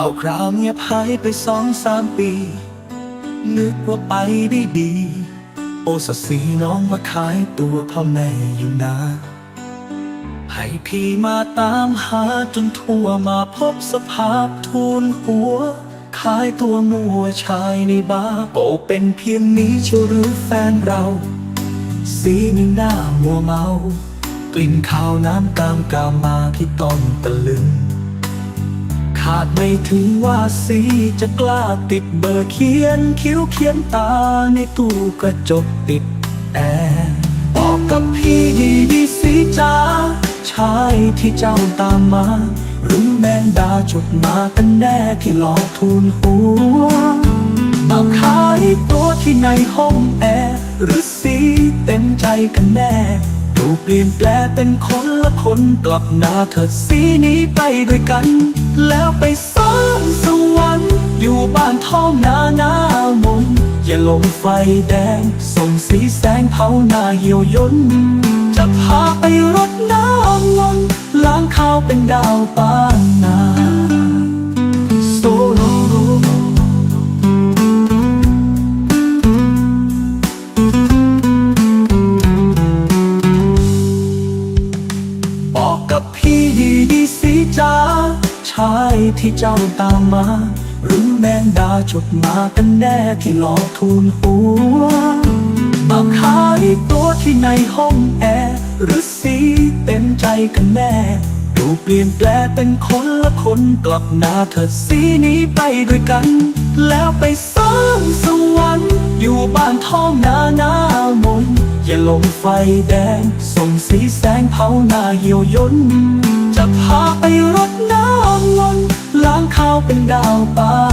าวคราวเงียบหายไปสองสามปี นึกว่าไปได้ดี โอสสีน้องมาขายตัวพ่อแม่อยู่นาให้พี่มาตามหาจนทั่วมาพบสภาพทูลหัว ขายตัวมัวชายในบาร์โอเป็นเพียงนี้เชียวหรือแฟนเรา สีมีหน้ามัวเมากลิ่นข้าวน้ำตามกามาที่ต้องตะลึงาดไม่ถึงว่าสีจะกล้าติดเบอร์เขียนคิ้วเขียนตาในตู้กระจกติดแอร์บอกกับพี่ดีดีสีจ้าชายที่เจ้าตามมา หรือแมงดาจดมากันแน่ที่หลอกทูลหัวมาขายตัวที่ในห้องแอร์หรือสีเต็มใจกันแน่ ดูเปลี่ยนแปลเป็นคนละคนกลับหน้าเถิดสีนี้ไปด้วยกัน แล้วไปสร้างสวรรค์อยู่บ้านท้องนาหน้ามนอย่าลงไฟแดง ส่งสีแสงเผาหน้าเหี่ยวยนจะพาไปรดน้ำมนล้างข้าวเป็นดาวบ้านนา จ้าชายที่เจ้าตามมา หรือแมงดาจดมากันแน่ที่หลอกทูลหัวมาขายตัวที่ในห้องแอร์หรือสีเต็มใจกันแน่ดูเปลี่ยนแปลเป็นคนละคนกลับหน้าเถิดสีนี้ไปด้วยกัน แล้วไปสร้างสวรรค์อยู่บ้านท้องนาหน้ามนอย่าลงไฟแดง ส่งสีแสงเผาหน้าเหี่ยวยนจะ พาไปรดน้ำมนต์ล้างข้าวเป็นดาวบ้า